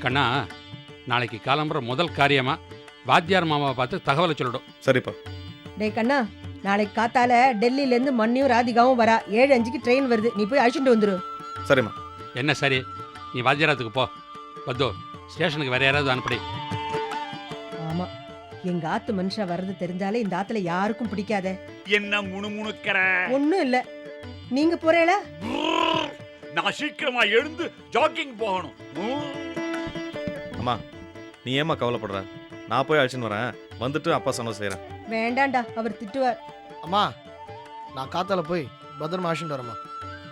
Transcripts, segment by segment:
கண்ணா நாளைக்கு காலம்புற முதல் காரியமா? வாத்தியார் மாமாவை பார்த்து தகவலை சொல்லிடும் சரிப்பா. டேய் கண்ணா நாளைக்கு காத்தால டெல்லியில இருந்து மண்ணியும் ராதிகாவும் வரா. ஏழு அஞ்சுக்கு ட்ரெயின் வருது. நீ போய் அழைச்சிட்டு வந்துரு. சரிம்மா. என்ன சரி? நீ வாத்தியாரத்துக்கு போ. பத்தோ ஸ்டேஷனுக்கு வேற யாராவது அனுப்படி. ஆமா. எங்க ஆத்து மனுஷா வர்றது தெரிஞ்சாலே இந்த ஆத்துல யாருக்கும் பிடிக்காத. என்ன முணுமுணுக்கிற? ஒண்ணும் இல்ல. நீங்க brrr. நான் சீக்கிரமா எழுந்து ஜாக்கிங் போகணும். அம்மா நீ ஏம்மா கவலைப்படுற? நான் போய் அழைச்சின்னு வரேன். வந்துட்டு அப்பா சொன்ன செய்கிறேன் வேண்டாம்டா அவர் திட்டுவார். அம்மா நான் காத்தால போய் பத்திரமா அழைச்சிட்டு வரேம்மா.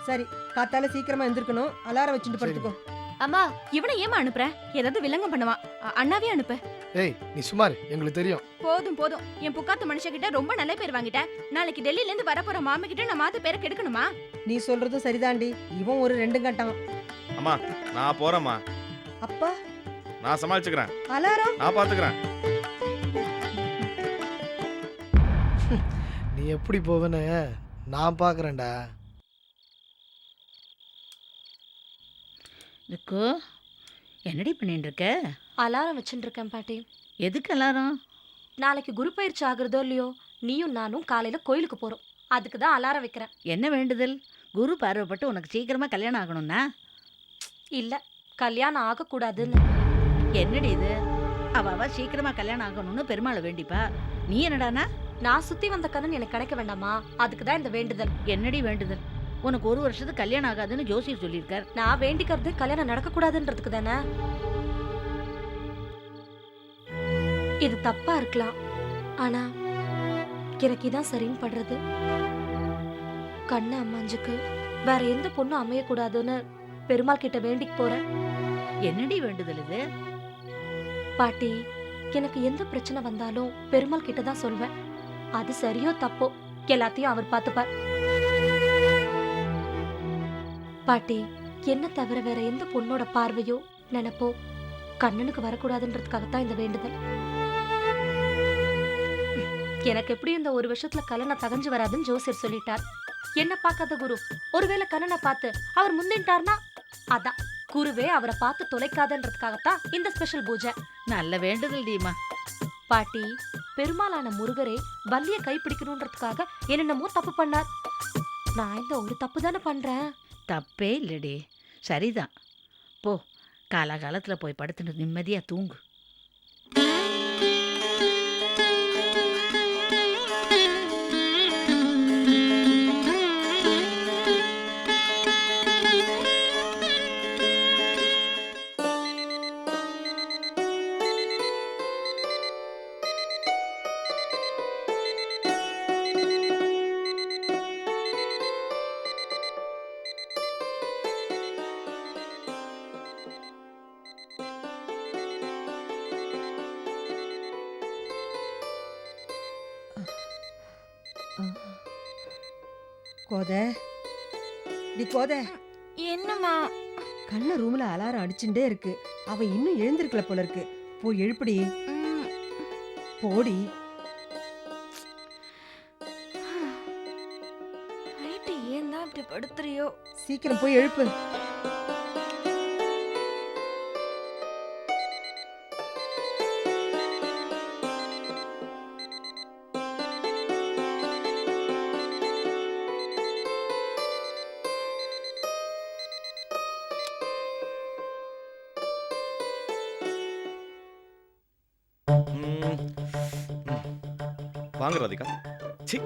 சரி காத்தால சீக்கிரமா எந்திருக்கணும். அலாரம் வச்சுட்டு படுத்துக்கோ. அம்மா இவனை ஏமா அனுப்புற? ஏதாவது வில்லங்கம் பண்ணுவான். அ- அண்ணாவே அனுப்பு. ஏய் நீ சுமார் எங்களுக்கு தெரியும். போதும் போதும். என் புக்காத்து மனுஷகிட்ட ரொம்ப நல்ல பேர் வாங்கிட்டேன் நாளைக்கு டெல்லில இருந்து வரப்போற மாமி கிட்ட நான் மாத்த பேரை கெடுக்கணுமா? நீ சொல்றதும் சரிதாண்டி. இவன் ஒரு ரெண்டு கட்டான். அம்மா நான் போகிறேம்மா அப்பா நான் சமாளிச்சுக்கிறேன். அலாரம். நான் பார்த்துக்கிறேன் நீ எப்படி போவேன்னு நான் பார்க்குறேன்டா ருக்கு என்னடி பண்ணிட்டு இருக்க அலாரம் வச்சுட்டு இருக்கேன் பாட்டி. எதுக்கு எல்லாரும் நாளைக்கு குரு பயிற்சி ஆகுறதோ இல்லையோ நீயும் நானும் காலையில கோயிலுக்கு போறோம். அதுக்கு தான் அலாரம் வைக்கிறேன். என்ன வேண்டுதல்? குரு பார்வைப்பட்டு உனக்கு சீக்கிரமா கல்யாணம் ஆகணும்னா? இல்ல கல்யாணம் ஆகக்கூடாதுன்னு. என்னடி இது? அவ அவ சீக்கிரமா கல்யாணம் ஆகணும்னு பெருமாளை வேண்டிப்பா. நீ என்னடானா? நான் சுத்தி வந்த கண்ணன் எனக்கு கிடைக்க வேண்டாமா? அதுக்கு தான் இந்த வேண்டுதல். என்னடி வேண்டுதல்? உனக்கு ஒரு வருஷத்துக்கு கல்யாணம் ஆகாதுன்னு ஜோசியர் சொல்லியிருக்கார். நான் வேண்டிக்கிறது கல்யாணம் நடக்கக்கூடாதுன்றதுக்கு தானே? இது தப்பா இருக்கலாம். ஆனா எனக்கு இதான் சரின்னு படுறது. கண்ணு அம்மாஞ்சுக்கு வேற எந்த பொண்ணும் அமையக்கூடாதுன்னு பெருமாள் கிட்ட வேண்டிக்கு போறேன். என்னடி வேண்டுதல் இது? பாட்டி எனக்கு எந்த பிரச்சனை வந்தாலும் பெருமாள் கிட்ட தான் சொல்வேன். அது சரியோ தப்போ எல்லாத்தையும் அவர் பார்த்துப்பார். பாட்டி என்ன தவிர வேற எந்த பொண்ணோட பார்வையோ நினைப்போ கண்ணனுக்கு வரக்கூடாதுன்றதுக்காகத்தான் இந்த வேண்டுதல். எனக்கு எப்படி இந்த ஒரு வருஷத்துல கல்லனை தகஞ்சு வராதுன்னு ஜோசியர் சொல்லிட்டார். என்ன பார்க்காத குரு ஒருவேளை கண்ணனை பார்த்து அவர் முந்தின்ட்டார்னா அதான். குருவே அவரை பார்த்து தொலைக்காதன்றதுக்காகத்தான் இந்த ஸ்பெஷல் பூஜை. நல்ல வேண்டுதல் டீமா பாட்டி பெருமாளான முருகரே வள்ளிய கைப்பிடிக்கணுன்றதுக்காக என்னென்னமோ தப்பு பண்ணார். நான் இந்த ஒரு தப்பு தானே பண்றேன். தப்பே இல்லடி. சரிதான். போ காலாகாலத்துல போய் படுத்துட்டு நிம்மதியா தூங்கு. கோத டி கோத என்னம்மா? கண்ண ரூம்ல அலாரம் அடிச்சுட்டே இருக்கு. அவ இன்னும் எழுந்திருக்கல போல இருக்கு. போய் எழுப்புடி. போடி. நைட்டு ஏன் தான் இப்படி படுத்துறியோ? சீக்கிரம் போய் எழுப்பு. வாங்க ராதிகா சி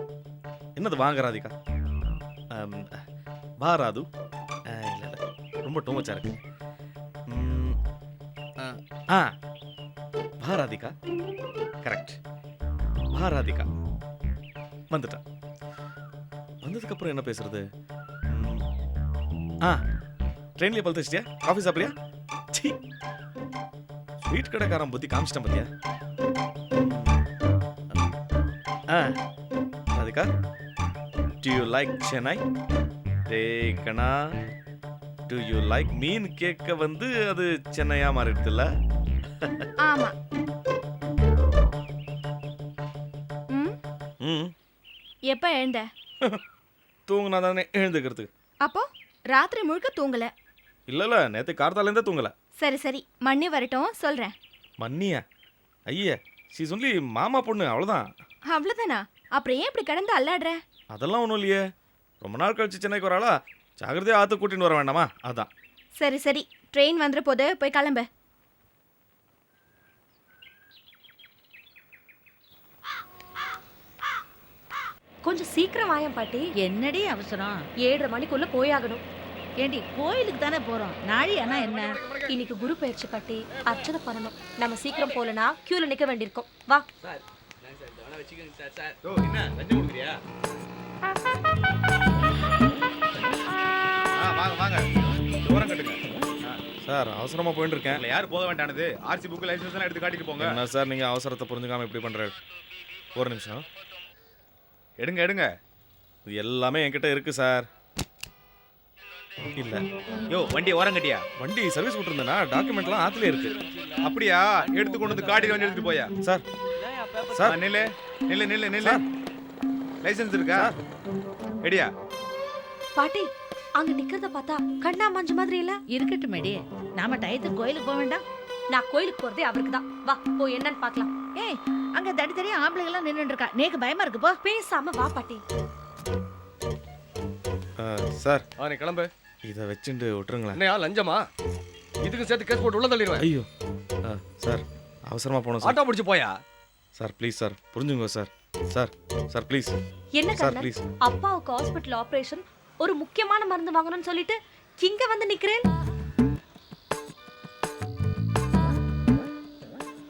என்னது வாங்க ராதிகா அம், வா ராது. ரொம்ப டோமச்சா இருக்கு. ஆ வா ராதிகா. கரெக்ட். வா ராதிகா. வந்துட்டா. வந்ததுக்கு என்ன பேசுறது? ஆ ட்ரெயின்லேயே பழுத்து வச்சிட்டியா காஃபி சாப்பிட்றியா சி ஸ்வீட் கடைக்காரன் புத்தி காமிச்சிட்டேன் பார்த்தியா ஆ. Radhika do you like Chennai Kanna do you like மீன் கேட்க வந்து அது சென்னையா மாறிடுதுல்ல? ஆமா. ம்? எப்ப எழுந்த? தூங்குனா தானே எழுந்துக்கிறதுக்கு அப்போ ராத்திரி முழுக்க தூங்கல. இல்ல இல்ல நேத்து கார்த்தாலேருந்தே தூங்கல. சரி சரி. மண்ணி வரட்டும் சொல்றேன். மன்னியா ஐயா ஷீஸ் ஒன்லி மாமா பொண்ணு அவ்வளோதான் அவ்வளவுதானா? அப்புறம் ஏன் இப்படி கடந்து அல்லாடுற? அதெல்லாம் ஒன்றும் இல்லையே. ரொம்ப நாள் கழிச்சு சென்னைக்கு வராளா ஜாகிரதையாக ஆற்று கூட்டின்னு வர வேண்டாமா? அதான். சரி சரி. ட்ரெயின் வந்துற போது போய் கிளம்பு. கொஞ்சம் சீக்கிரம் வாயேன் பாட்டி. என்னடி அவசரம்? ஏழரை மணிக்குள்ள போயாகணும். ஏண்டி கோயிலுக்கு தானே போறோம். நாழி ஆனா என்ன? இன்னைக்கு குரு பயிற்சி பாட்டி. அர்ச்சனை பண்ணணும். நம்ம சீக்கிரம் போலனா கியூல நிக்க வேண்டியிருக்கும். வா. வாங்க வாங்க தூரம் கட்டுங்க சார் அவசரமாக போயின்னு இருக்கேன் இல்ல யார் போக வேண்டானது? ஆர்சி புக் லைசன்ஸ் எல்லாம் எடுத்து காட்டிட்டு போங்க. என்ன சார் நீங்கள் அவசரத்தை புரிஞ்சுக்காம இப்படி பண்ணுறாரு ஒரு நிமிஷம். எடுங்க எடுங்க. இது எல்லாமே என்கிட்ட இருக்கு சார். இல்லை. யோ வண்டி ஓரம் கட்டியா? வண்டி சர்வீஸ் விட்டுருந்தேன்னா டாக்குமெண்ட்லாம் ஆற்றுல இருக்கு. அப்படியா? எடுத்து கொண்டு வந்து காட்டி வந்து எடுத்துட்டு போயா? சார் ஆ, சார். நில்லு நில்லு நில்லு நில்லு. லைசன்ஸ் இருக்கா? எடியா பாட்டி அங்க நிக்கிறத பார்த்தா கண்ணா மஞ்சு மாதிரி இல்ல? இருக்கட்டும் மேடி நாம டயத்துக்கு கோயிலுக்கு போக வேண்டாம். நான் கோயிலுக்கு போறதே அவருக்கு தான். வா போய் என்னன்னு பார்க்கலாம். ஏய் அங்க தடி தடியா ஆம்பளைங்க எல்லாம் நின்னுட்டு இருக்கா. நேக்கு பயமா இருக்கு போ. பேசாம வா பாட்டி. சார். ஆ நீ கிளம்பு. இதை வச்சுட்டு விட்டுருங்களேன். என்னையா லஞ்சமா? இதுக்கு சேர்த்து கேஸ் போட்டு உள்ள தள்ளிடுவேன். ஐயோ. ஆ, சார் அவசரமாக போகணும் சார். ஆட்டோ பிடிச்சு போயா? சார் ப்ளீஸ் சார் புரிஞ்சுங்க சார். சார் சார் ப்ளீஸ் என்ன சார் ப்ளீஸ் அப்பாவுக்கு ஹாஸ்பிட்டல் ஆபரேஷன் ஒரு முக்கியமான மருந்து வாங்கணும்னு சொல்லிட்டு இங்க வந்து நிக்கிறேன்.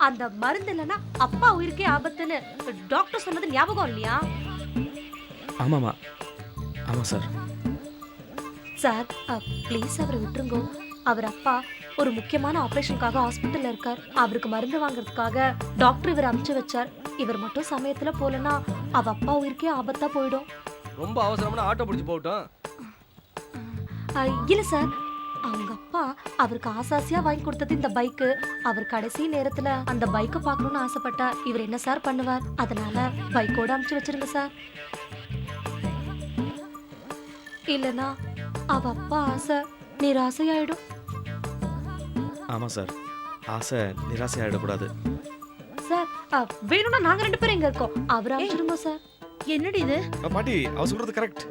அந்த மருந்து இல்லைன்னா அப்பா உயிருக்கே ஆபத்துன்னு டாக்டர் சொன்னது ஞாபகம் இல்லையா? ஆமாம் சார். சார் ப்ளீஸ் அவரை விட்டுருங்க. அவர் அப்பா ஒரு முக்கியமான ஆபரேஷனுக்காக ஹாஸ்பிட்டல்ல இருக்கார். அவருக்கு மருந்து வாங்குறதுக்காக டாக்டர் இவர் அனுப்பிச்சு வச்சார். இவர் மட்டும் சமயத்துல போலனா அவ அப்பா உயிருக்கே ஆபத்தா போயிடும். ரொம்ப அவசரம்னா ஆட்டோ பிடிச்சு போகட்டும். அஹ், இல்ல சார். அவங்க அப்பா அவருக்கு ஆசாசியா வாங்கி கொடுத்தது இந்த பைக்கு. அவர் கடைசி நேரத்துல அந்த பைக்கை பார்க்கணும்னு ஆசைப்பட்டா இவர் என்ன சார் பண்ணுவார்? அதனால பைக்கோட அனுப்பிச்சு வச்சிருங்க சார். இல்லனா அவ அப்பா ஆசை நிராசையாயிடும். ஆமாம் சார். ஆசை நிராசை ஆகிடக்கூடாது சார் வேணும்னா நாங்க ரெண்டு பேரும் இங்க இருக்கோம். அவர் அனுப்பிச்சிருங்க சார்? என்னடி இது? பாட்டி அவ சொல்கிறது கரெக்ட்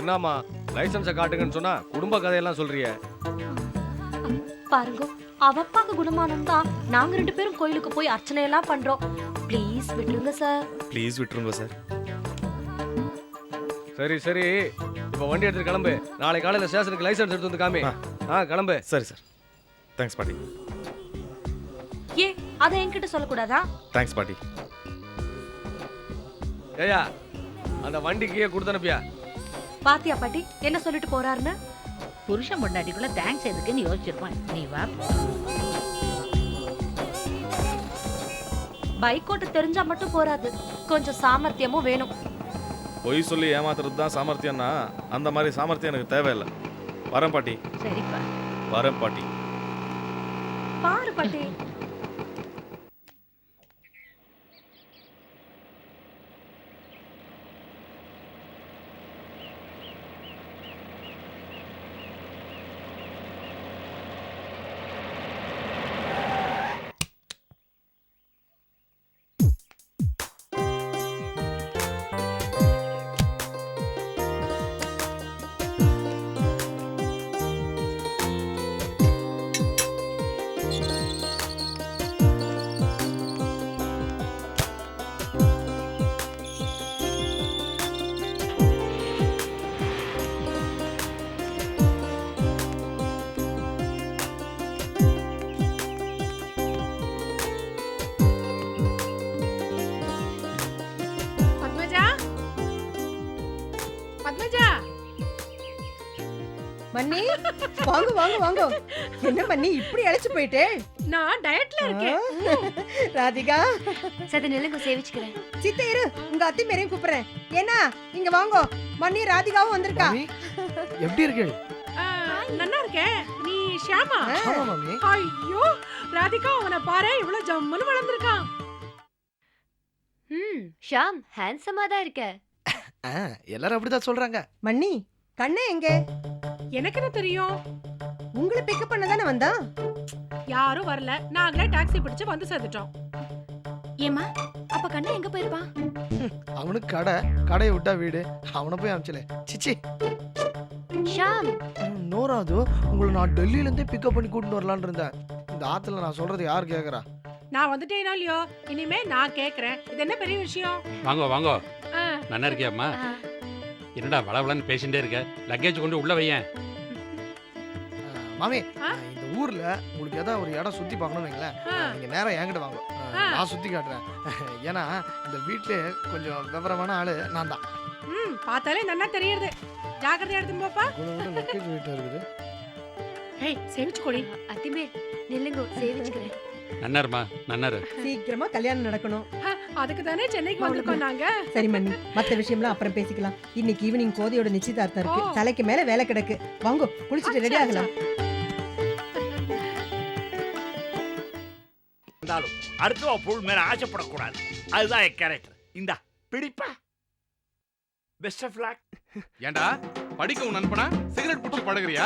என்னம்மா லைசன்ஸை காட்டுங்கன்னு சொன்னா குடும்ப கதையெல்லாம் சொல்றியே. பாருங்க அவ அப்பாக்கு குணமானம் தான் நாங்க ரெண்டு பேரும் கோயிலுக்கு போய் அர்ச்சனை எல்லாம் பண்றோம். ப்ளீஸ் விட்டுருங்க சார். ப்ளீஸ் விட்டுருங்க சார். சரி சரி. இப்போ வண்டி எடுத்துட்டு கிளம்பு. நாளை காலையில ஸ்டேஷனுக்கு லைசன்ஸ் எடுத்து வந்து காமி. ஆ கிளம்பு. சரி சார். தேங்க்ஸ் பாட்டி ஏ அதை என்கிட்ட சொல்லக்கூடாதா? தேங்க்ஸ் பாட்டி ஏயா அந்த வண்டிக்கு கொடுத்து அனுப்பியா பாத்தியா பாட்டி என்ன சொல்லிட்டு போறாருன்னு? புருஷன் பொண்டாட்டிக்குள்ள தேங்க்ஸ் எதுக்குன்னு யோசிச்சிருப்பான். நீ வா. பைக் ஓட்ட தெரிஞ்சா மட்டும் போறாது. கொஞ்சம் சாமர்த்தியமும் வேணும். பொய் சொல்லி ஏமாத்துறது தான் சாமர்த்தியம்னா அந்த மாதிரி சாமர்த்தியம் எனக்கு தேவையில்லை. வரேன் பாட்டி. சரிப்பா வரேன் பாட்டி. பாரு பாட்டி. மன்னி? வாங்க வாங்க வாங்க. என்ன மன்னி இப்படி அழைச்சு போயிட்டே? நான் டயட்ல இருக்கேன். ராதிகா. சரி நிலுங்க சேவிச்சுக்கிறேன். சித்த இரு உங்க அத்தி மேரையும் கூப்பிடுறேன். ஏன்னா இங்க வாங்கோ. மன்னி ராதிகாவும் வந்திருக்கா. எப்படி இருக்கு நல்லா இருக்கேன். நீ ஷியாமா? ஐயோ ராதிகா அவனை பாரு இவ்வளவு ஜம்முன்னு வளர்ந்துருக்கான். ம் ஷாம் ஹேண்ட்ஸமா தான் இருக்க. ஆ, எல்லாரும் அப்படிதான் சொல்றாங்க. மன்னி கண்ணே எங்க? எனக்கு என்ன தெரியும்? உங்களை பிக்கப் பண்ண தானே வந்தான் யாரும் வரல. நாங்களே டாக்ஸி பிடிச்சு வந்து சேர்ந்துட்டோம். ஏமா அப்ப கண்ணா எங்க போயிருப்பான் அவனுக்கு கடை கடையை விட்டா வீடு. அவனை போய் அமிச்சல சிச்சி. ஷாம். நோராது உங்களை நான் டெல்லியில இருந்தே பிக்கப் பண்ணி கூட்டிட்டு வரலான்னு இருந்தேன். இந்த ஆத்துல நான் சொல்றது யார் கேக்குறா? நான் வந்துட்டேனோ இல்லையோ? இனிமே நான் கேக்குறேன். இது என்ன பெரிய விஷயம்? வாங்கோ வாங்கோ. ஆ, நல்லா இருக்கியாம்மா? என்னடா வளவளன்னு பேசிட்டே இருக்க? லக்கேஜ் கொண்டு உள்ள வையேன். மாமி இந்த ஊர்ல உங்களுக்கு ஏதாவது ஒரு இடம் சுத்தி பார்க்கணும்னு வைங்களேன். நீங்க நேரா என்கிட்ட வாங்க. நான் சுத்தி காட்டுறேன். ஏன்னா இந்த வீட்டுல கொஞ்சம் விவரமான ஆளு நான் தான். ம் பார்த்தாலே நல்லா தெரியுது ஜாக்கிரதையா எடுத்து போப்பா. இருக்குது? ஏய் சேவிச்சு கொடி அத்திமே நில்லுங்க சேவிச்சுக்கிறேன் நன்னாருமா நன்னாரு. சீக்கிரமா கல்யாணம் நடக்கணும். அதுக்கு தானே சென்னைக்கு வந்திருக்கோம் நாங்க. சரி மண்ணி மத்த விஷயம்லாம் அப்புறம் பேசிக்கலாம். இன்னைக்கு ஈவினிங் கோதையோட நிச்சயதார்த்தம் இருக்கு. தலைக்கு மேல வேலை கிடக்கு. வாங்கோ குளிச்சுட்டு ரெடி ஆகலாம். இருந்தாலும் அடுத்தவ பொருள் மேல ஆசைப்படக்கூடாது. அதுதான் என் கேரக்டர் இந்தா பிடிப்பா. பெஸ்ட் ஆஃப் லாக் ஏன்டா படிக்க உன் நண்பனா? சிகரெட் குடிச்சு பழகுறியா?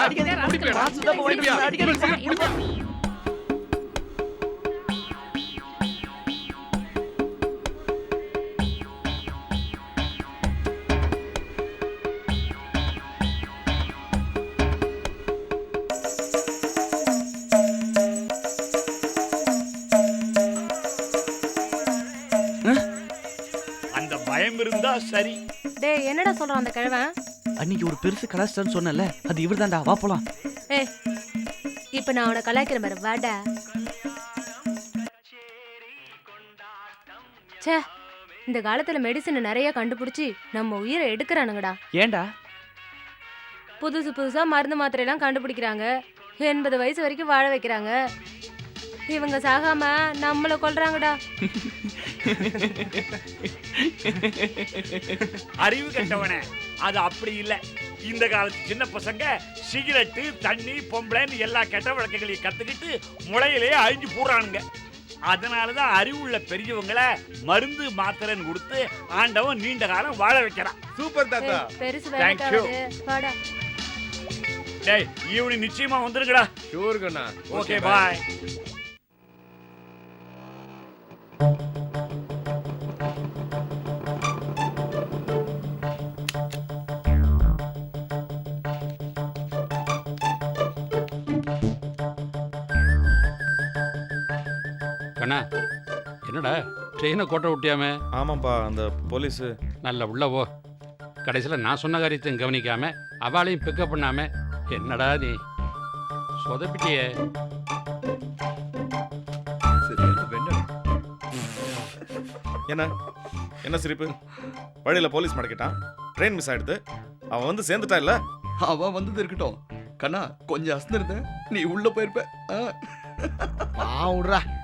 சரி. டேய் என்னடா சொல்றான் அந்த கிழவன்? அன்னைக்கு ஒரு பெருசு கலாச்சாரம் சொன்னல அது இவர்தான்டா வா போலாம். இப்ப நான் அவனை கலாய்க்கிற மாதிரி வாடா. ச்சே இந்த காலத்துல மெடிசன் நிறைய கண்டுபிடிச்சி நம்ம உயிரை எடுக்கிறானுங்கடா. ஏன்டா? புதுசு புதுசா மருந்து மாத்திரை எல்லாம் கண்டுபிடிக்கிறாங்க. எண்பது வயசு வரைக்கும் வாழ வைக்கிறாங்க. இவங்க சாகாம நம்மள கொல்றாங்கடா. அறிவு கெட்டவனே அது அப்படி இல்ல. இந்த காலத்து சின்ன பசங்க சிகரெட்டு தண்ணி பொம்பளைன்னு எல்லா கெட்ட வழக்கங்களையும் கத்துக்கிட்டு முளையிலேயே அழிஞ்சு போடுறானுங்க அதனாலதான் அறிவுள்ள பெரியவங்கள மருந்து மாத்திரைன்னு கொடுத்து ஆண்டவன் நீண்ட காலம் வாழ வைக்கிறான். சூப்பர் தாத்தா. வாடா. டேய் ஈவினிங் நிச்சயமா வந்துருங்கடா. ஷூர் கண்ணா. ஓகே பாய் கண்ணா என்னடா ட்ரெயினை கோட்டை விட்டியாமே? ஆமாப்பா அந்த போலீஸ். நல்ல உள்ள போ. கடைசியில் நான் சொன்ன காரியத்தையும் கவனிக்காம அவளையும் பிக்கப் பண்ணாம என்னடா நீ? சொதப்பிட்டியே. என்ன? என்ன சிரிப்பு? வழியில போலீஸ் மடக்கிட்டான். ட்ரெயின் மிஸ் ஆயிடுது. அவன் வந்து சேர்ந்துட்டா இல்ல? அவன் வந்தது இருக்கட்டும். கண்ணா கொஞ்சம் அசந்திருந்த நீ உள்ள போயிருப்ப. ஆ. பாவம் விட்றா.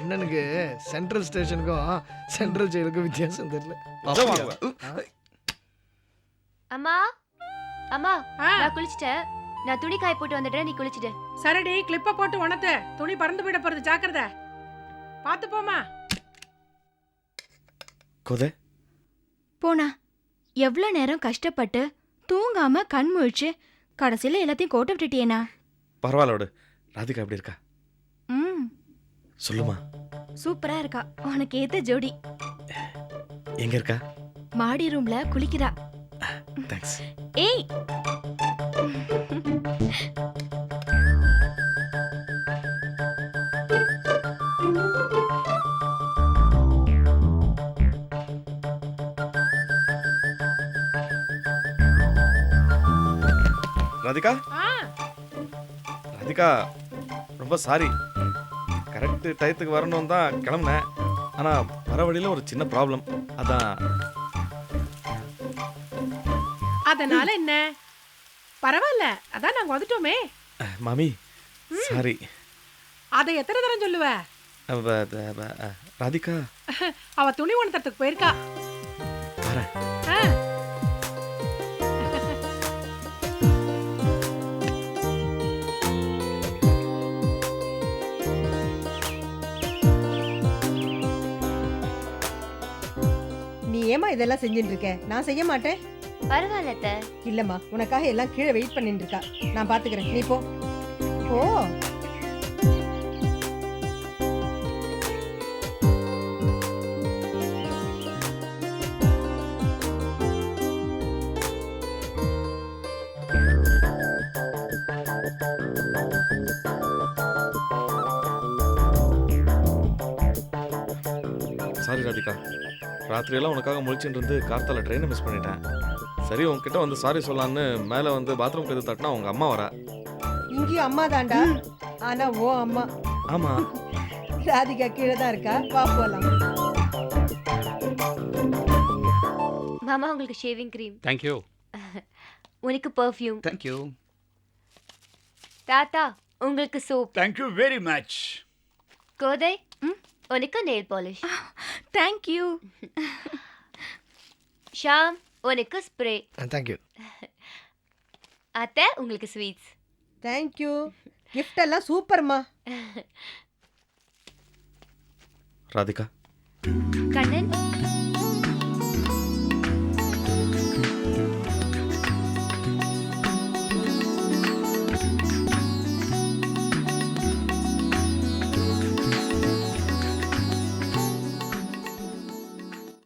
அண்ணனுக்கு சென்ட்ரல் ஸ்டேஷனுக்கும் சென்ட்ரல் ஜெயிலுக்கும் வித்தியாசம் தெரியல. அம்மா அம்மா ஆ, நான் குளிச்சிட்டேன். நான் துணி காய போட்டு வந்துடுறேன் நீ குளிச்சிட்டு சரிடி கிளிப்ப போட்டு உணத்து துணி பறந்து போயிட போறது ஜாக்கிரதை. பாத்து போமா கொதை. போனா எவ்வளோ நேரம் கஷ்டப்பட்டு தூங்காம கண் முழிச்சு கடைசியில எல்லாத்தையும் கோட்டை விட்டுட்டியேனா? பரவாயில்ல விடு. ராதிகா எப்படி இருக்கா? சொல்லுமா. சூப்பரா இருக்கா. உனக்கு ஏத்த ஜோடி. எங்க இருக்கா? மாடி ரூம்ல குளிக்கிறா. தேங்க்ஸ் ஏய். ராதிகா? ஆ. ராதிகா ரொம்ப சாரி கரெக்ட் டயத்துக்கு வரணும் தான் கிளம்புனேன். ஆனா வர வழியில ஒரு சின்ன ப்ராப்ளம் அதான். அதனால என்ன? பரவாயில்ல. அதான் நாங்க வந்துட்டோமே. மாமி சாரி அதை எத்தனை தரம் சொல்லுவ? ராதிகா. அவ துணி உணர்த்தறதுக்கு போயிருக்கா. ஏமா இதெல்லாம் செஞ்சுட்டு இருக்க நான் செய்ய மாட்டேன். பரவாயில்ல இல்லம்மா உனக்காக எல்லாம் கீழே வெயிட் பண்ணிட்டு இருக்கா நான் பாத்துக்கிறேன். நீ போ. ஓ ராத்திரியெல்லாம் உனக்காக முழிச்சுட்டு இருந்து கார்த்தால ட்ரெயினை மிஸ் பண்ணிட்டேன். சரி உன்கிட்ட வந்து சாரி சொல்லலான்னு மேலே வந்து பாத்ரூம் கது தட்டினா உங்க அம்மா வரா. இங்கேயும் அம்மா தான்டா. ஆனா ஓ அம்மா. ஆமா. ராதிகா கீழே தான் இருக்கா? வா போலாம். மாமா உங்களுக்கு ஷேவிங் க்ரீம் தேங்க்யூ உனக்கு பர்ஃப்யூம் தேங்க்யூ தாத்தா உங்களுக்கு soap thank you very much Kothai உனக்கு நெயில் பாலிஷ் தேங்க்யூ ஷாம் உனக்கு ஸ்ப்ரே தேங்க்யூ அத்தை உங்களுக்கு ஸ்வீட்ஸ் தேங்க்யூ கிஃப்ட் எல்லாம் சூப்பர்மா. ராதிகா. கண்ணன்